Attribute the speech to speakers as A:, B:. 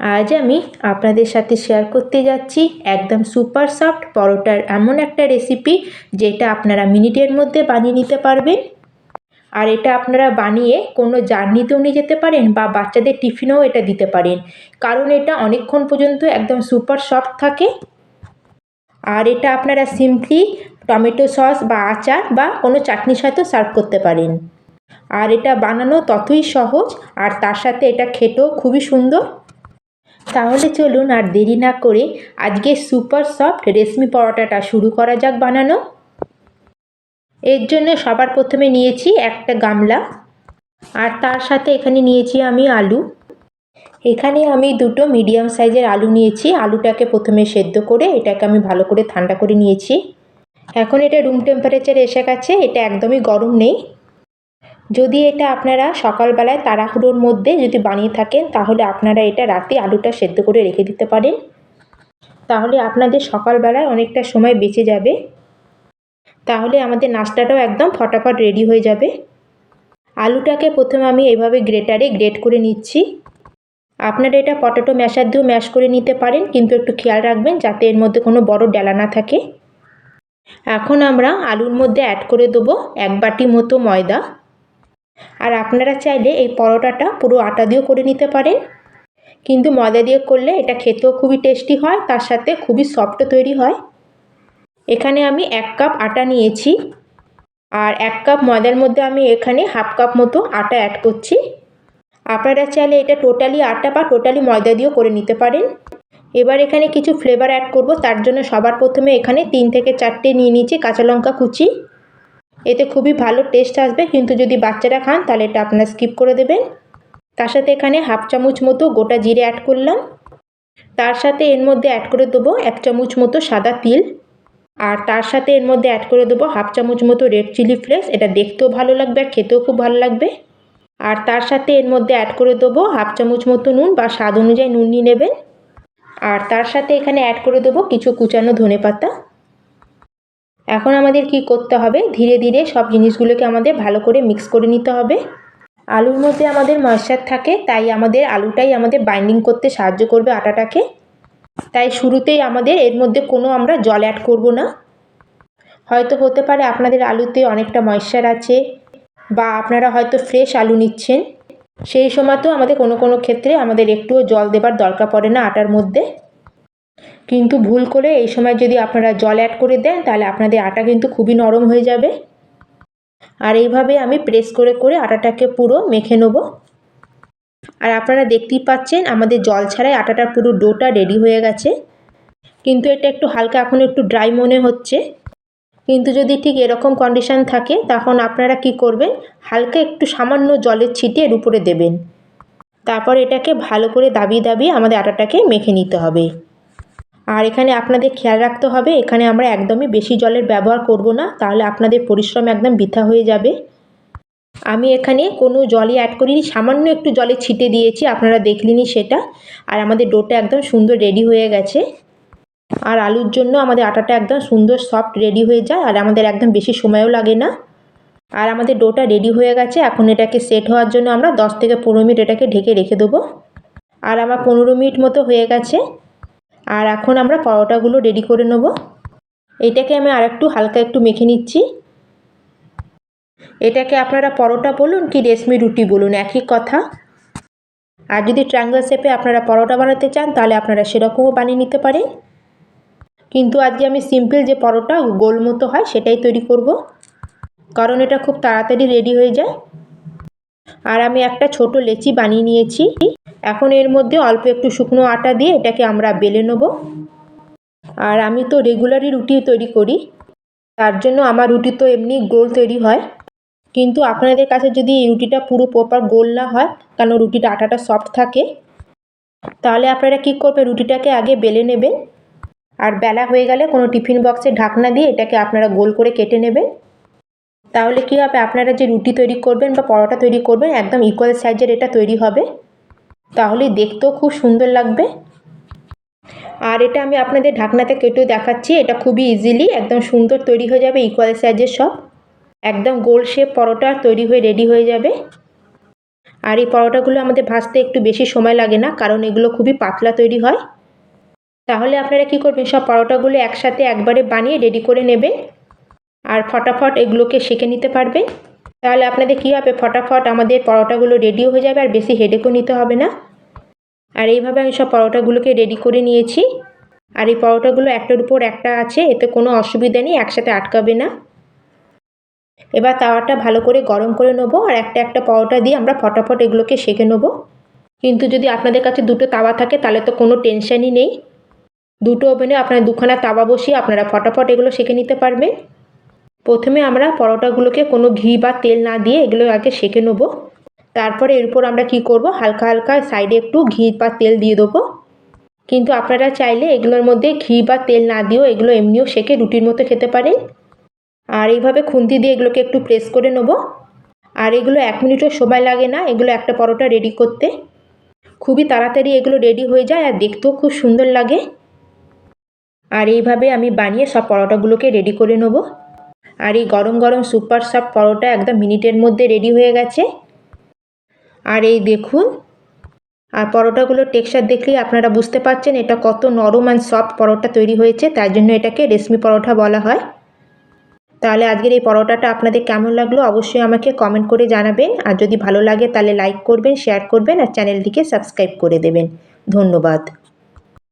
A: আজ আমি আপনাদের সাথে শেয়ার করতে যাচ্ছি একদম সুপার সফট পরোটার এমন একটা রেসিপি যেটা আপনারা মিনিটের মধ্যে বানিয়ে নিতে পারবেন। আর এটা আপনারা বানিয়ে কোনো জার্নিতেও নিয়ে যেতে পারেন বা বাচ্চাদের টিফিনেও এটা দিতে পারেন। কারণ এটা অনেকক্ষণ পর্যন্ত একদম সুপার সফট থাকে। আর এটা আপনারা সিম্পলি টমেটো সস বা আচার বা কোনো চাটনির সাথেও সার্ভ করতে পারেন। আর এটা বানানো ততই সহজ, আর তার সাথে এটা খেতেও খুবই সুন্দর। তাহলে চলুন আর দেরি না করে আজকে সুপার সফট রেশমি পরোটাটা শুরু করা যাক বানানো। এর জন্য সবার প্রথমে নিয়েছি একটা গামলা, আর তার সাথে এখানে নিয়েছি আমি আলু। এখানে আমি দুটো মিডিয়াম সাইজের আলু নিয়েছি। আলুটাকে প্রথমে সেদ্ধ করে এটাকে আমি ভালো করে ঠান্ডা করে নিয়েছি। এখন এটা রুম টেম্পারেচার এসে গেছে, এটা একদমই গরম নেই। যদি এটা আপনারা সকালবেলায় তাড়াহুড়োর মধ্যে যদি বানিয়ে থাকেন, তাহলে আপনারা এটা রাতে আলুটা সেদ্ধ করে রেখে দিতে পারেন। তাহলে আপনাদের সকালবেলায় অনেকটা সময় বেঁচে যাবে। তাহলে আমাদের নাস্তাটাও একদম ফটাফট রেডি হয়ে যাবে। আলুটাকে প্রথমে আমি এইভাবে গ্রেটারে গ্রেট করে নিচ্ছি। আপনারা এটা পটেটো ম্যাশার দিয়েও ম্যাশ করে নিতে পারেন, কিন্তু একটু খেয়াল রাখবেন যাতে এর মধ্যে কোনো বড় ডেলা না থাকে। এখন আমরা আলুর মধ্যে অ্যাড করে দেবো এক বাটি মতো ময়দা। আর আপনারা চাইলে এই পরোটাটা পুরো আটা দিয়েও করে নিতে পারেন। কিন্তু ময়দা দিয়ে করলে এটা খেতেও খুবই টেস্টি হয়, তার সাথে খুবই সফটও তৈরি হয়। এখানে আমি এক কাপ আটা নিয়েছি। আর এক কাপ ময়দার মধ্যে আমি এখানে হাফ কাপ মতো আটা অ্যাড করছি। আপনারা চাইলে এটা টোটালি আটা বা টোটালি ময়দা দিয়েও করে নিতে পারেন। এবার এখানে কিছু ফ্লেভার অ্যাড করব, তার জন্য সবার প্রথমে এখানে তিন থেকে চারটে নিয়ে নিয়েছি কাঁচা লঙ্কা কুচি। এতে খুবই ভালো টেস্ট আসবে, কিন্তু যদি বাচ্চারা খান, তাহলে এটা আপনারা স্কিপ করে দেবেন। তার সাথে এখানে হাফ চামচ মতো গোটা জিরে অ্যাড করলাম। তার সাথে এর মধ্যে অ্যাড করে দেবো এক চামচ মতো সাদা তিল। আর তার সাথে এর মধ্যে অ্যাড করে দেবো হাফ চামচ মতো রেড চিলি ফ্লেক্স এটা দেখতেও ভালো লাগবে আর খেতেও খুব ভালো লাগবে। আর তার সাথে এর মধ্যে অ্যাড করে দেবো হাফ চামচ মতো নুন বা স্বাদ অনুযায়ী নুন নিয়ে নেবেন। আর তার সাথে এখানে অ্যাড করে দেবো কিছু কুচানো ধনে পাতা এখন আমাদের কি করতে হবে? ধীরে ধীরে সব জিনিসগুলোকে আমাদের ভালো করে মিক্স করে নিতে হবে। আলুর মধ্যে আমাদের ময়শ্চার থাকে, তাই আমাদের আলুটাই আমাদের বাইন্ডিং করতে সাহায্য করবে আটাটাকে। তাই শুরুতেই আমাদের এর মধ্যে কোনো আমরা জল অ্যাড করব না। হয়তো হতে পারে আপনাদের আলুতে অনেকটা ময়েশ্চার আছে, বা আপনারা হয়তো ফ্রেশ আলু নিচ্ছেন। সেই সময়তেও আমাদের কোনো কোনো ক্ষেত্রে আমাদের একটুও জল দেবার দরকার পড়ে না আটার মধ্যে। কিন্তু ভুল করে এই সময় যদি আপনারা জল অ্যাড করে দেন, তাহলে আপনাদের আটা কিন্তু খুবই নরম হয়ে যাবে। আর এইভাবে আমি প্রেস করে করে আটাটাকে পুরো মেখে নেব। আর আপনারা দেখতেই পাচ্ছেন, আমাদের জল ছাড়াই আটাটা পুরো ডোটা রেডি হয়ে গেছে। কিন্তু এটা একটু হালকা, এখন একটু ড্রাই মনে হচ্ছে। কিন্তু যদি ঠিক এরকম কন্ডিশান থাকে, তখন আপনারা কি করবেন? হালকা একটু সামান্য জলের ছিটে এর উপরে দেবেন। তারপর এটাকে ভালো করে দাবিয়ে দাবিয়ে আমাদের আটাটাকে মেখে নিতে হবে। আর এখানে আপনাদের খেয়াল রাখতে হবে, এখানে আমরা একদমই বেশি জলের ব্যবহার করব না, তাহলে আপনাদের পরিশ্রম একদম বৃথা হয়ে যাবে। আমি এখানে কোনো জলই অ্যাড করিনি, সামান্য একটু জলে ছিটে দিয়েছি, আপনারা দেখলেনি সেটা। আর আমাদের ডোটা একদম সুন্দর রেডি হয়ে গেছে। আর আলুর জন্য আমাদের আটাটা একদম সুন্দর সফট রেডি হয়ে যায়, আর আমাদের একদম বেশি সময়ও লাগে না। আর আমাদের ডোটা রেডি হয়ে গেছে, এখন এটাকে সেট হওয়ার জন্য আমরা দশ থেকে পনেরো মিনিট এটাকে ঢেকে রেখে দেবো। আর আমার পনেরো মিনিট মতো হয়ে গেছে। আর এখন আমরা পরোটাগুলো রেডি করে নেব। এটাকে আমি আর একটু হালকা একটু মেখে নিচ্ছি। এটাকে আপনারা পরোটা বলুন কি রেশমি রুটি বলুন, একই কথা। আর যদি ট্রাঙ্গল শেপে আপনারা পরোটা বানাতে চান, তাহলে আপনারা সেরকমও বানিয়ে নিতে পারেন। কিন্তু আজকে আমি সিম্পল যে পরোটা গোল মতো হয়, সেটাই তৈরি করব। কারণ এটা খুব তাড়াতাড়ি রেডি হয়ে যায়। আর আমি একটা ছোট লেচি বানিয়ে নিয়েছি। এখন এর মধ্যে অল্প একটু শুকনো আটা দিয়ে এটাকে আমরা বেলে নেব। আর আমি তো রেগুলারই রুটি তৈরি করি, তার জন্য আমার রুটি তো এমনি গোল তৈরি হয়। কিন্তু আপনাদের কাছে যদি এই রুটিটা পুরো প্রপার গোল না হয় কারণ রুটিটা আটাটা সফট থাকে? তাহলে আপনারা কী করবেন, রুটিটাকে আগে বেলে নেবেন। আর বেলা হয়ে গেলে কোনো টিফিন বক্সে ঢাকনা দিয়ে এটাকে আপনারা গোল করে কেটে নেবেন। তাহলে কী হবে, আপনারা যে রুটি তৈরি করবেন বা পরোটা তৈরি করবেন, একদম ইকুয়াল সাইজের এটা তৈরি হবে। তাহলে দেখতেও খুব সুন্দর লাগবে। আর এটা আমি আপনাদের ঢাকনাতে কেটেও দেখাচ্ছি, এটা খুবই ইজিলি একদম সুন্দর তৈরি হয়ে যাবে ইকুয়াল সাইজের সব। একদম গোল শেপ পরোটা তৈরি হয়ে রেডি হয়ে যাবে। আর এই পরোটাগুলো আমাদের ভাজতে একটু বেশি সময় লাগে না, কারণ এগুলো খুবই পাতলা তৈরি হয়। তাহলে আপনারা কি করবেন, সব পরোটাগুলো একসাথে একবারে বানিয়ে রেডি করে নেবেন। আর ফটাফট এগুলোকে সেঁকে নিতে পারবেন। তাহলে আপনাদের কী হবে? ফটাফট আমাদের পরোটাগুলো রেডিও হয়ে যাবে আর বেশি হেডেকও নিতে হবে না। আর এইভাবে আমি সব পরোটাগুলোকে রেডি করে নিয়েছি। আর এই পরোটাগুলো একটার উপর একটা আছে, এতে কোনো অসুবিধা নেই, একসাথে আটকাবে না। এবার তাওয়াটা ভালো করে গরম করে নেব আর একটা একটা পরোটা দিয়ে আমরা ফটাফট এগুলোকে সেঁকে নেব। কিন্তু যদি আপনাদের কাছে দুটো তাওয়া থাকে, তাহলে তো কোনো টেনশানই নেই। দুটো ওভেনে আপনারা দুখানা তাওয়া বসিয়ে আপনারা ফটাফট এগুলো সেঁকে নিতে পারবেন। প্রথমে আমরা পরোটাগুলোকে কোনো ঘি বা তেল না দিয়ে এগুলো আগে সেঁকে নেব। তারপরে এর উপর আমরা কি করব? হালকা হালকা সাইডে একটু ঘি বা তেল দিয়ে দেবো। কিন্তু আপনারা চাইলে এগুলোর মধ্যে ঘি বা তেল না দিয়েও এগুলো এমনিও সেঁকে রুটির মতো খেতে পারেন। আর এইভাবে খুন্তি দিয়ে এগুলোকে একটু প্রেস করে নেব। আর এগুলো এক মিনিটও সময় লাগে না এগুলো একটা পরোটা রেডি করতে। খুবই তাড়াতাড়ি এগুলো রেডি হয়ে যায় আর দেখতেও খুব সুন্দর লাগে। আর এইভাবে আমি বানিয়ে সব পরোটাগুলোকে রেডি করে নেব। আর এই গরম গরম সুপার সফট পরোটা একদম মিনিটের মধ্যে রেডি হয়ে গেছে। আর এই দেখুন, আর পরোটাগুলোর টেক্সচার দেখলেই আপনারা বুঝতে পারছেন এটা কত নরম অ্যান্ড সফট পরোটা তৈরি হয়েছে, তার জন্য এটাকে রেশমি পরোটা বলা হয়। তাহলে আজকের এই পরোটাটা আপনাদের কেমন লাগল অবশ্যই আমাকে কমেন্ট করে জানাবেন। আর যদি ভালো লাগে তাহলে লাইক করবেন শেয়ার করবেন, আর চ্যানেলটিকে সাবস্ক্রাইব করে দেবেন। ধন্যবাদ।